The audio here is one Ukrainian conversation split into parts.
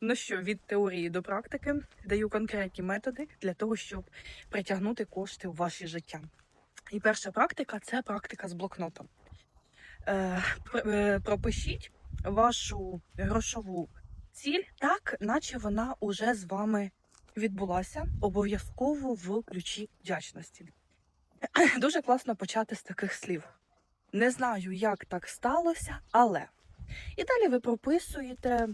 Ну що, від теорії до практики даю конкретні методи для того, щоб притягнути кошти в ваше життя. І перша практика це практика з блокнотом. Е, е, пропишіть вашу грошову ціль так, наче вона уже з вами відбулася, обов'язково в ключі вдячності. Дуже класно почати з таких слів. Не знаю, як так сталося, але. І далі ви прописуєте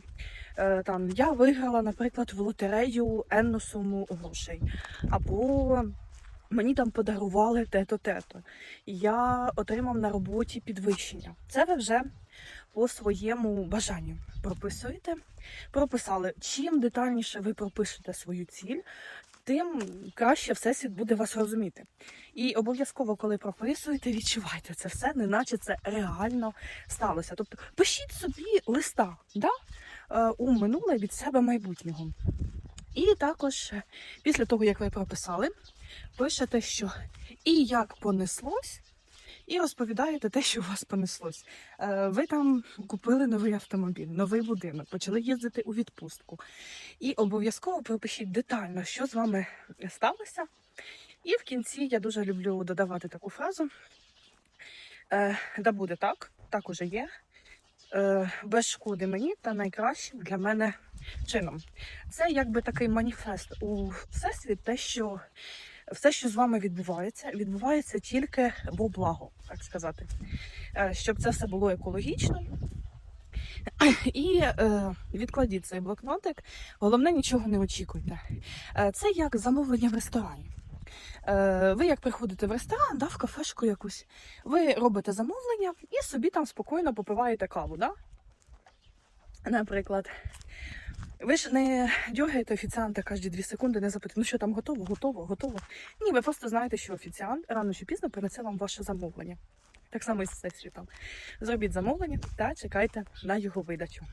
е, там я виграла, наприклад, в лотерею енну суму грошей. Або мені там подарували те-то, те-то. Я отримав на роботі підвищення. Це ви вже по своєму бажанню прописуєте. Прописали. Чим детальніше ви пропишете свою ціль, тим краще всесвіт буде вас розуміти. І обов'язково, коли прописуєте, відчувайте це все, неначе це реально сталося. Тобто пишіть собі листа да? е, у минуле від себе майбутнього. І також е, після того, як ви прописали, пишете, що і як понеслось, і розповідаєте те, що у вас понеслось. Е, Ви там купили новий автомобіль, новий будинок, почали їздити у відпустку. І обов'язково пропишіть детально, що з вами сталося. І в кінці я дуже люблю додавати таку фразу. Е, да буде так, так уже є. Е, без шкоди мені та найкращим для мене чином. Це якби такий маніфест у всесвіт, те, що все, що з вами відбувається, відбувається тільки во благо, так сказати. Е, щоб це все було екологічно. І е, відкладіть цей блокнотик. Головне, нічого не очікуйте. Е, це як замовлення в ресторані. Е, ви як приходите в ресторан, да, в кафешку якусь, ви робите замовлення і собі там спокійно попиваєте каву, да? Наприклад. Ви ж не дьогаєте офіціанта кожні дві секунди, не запитуєте, ну що там готово, готово, готово. Ні, ви просто знаєте, що офіціант рано чи пізно принесе вам ваше замовлення. Так само і з всесвітом. Зробіть замовлення та чекайте на його видачу.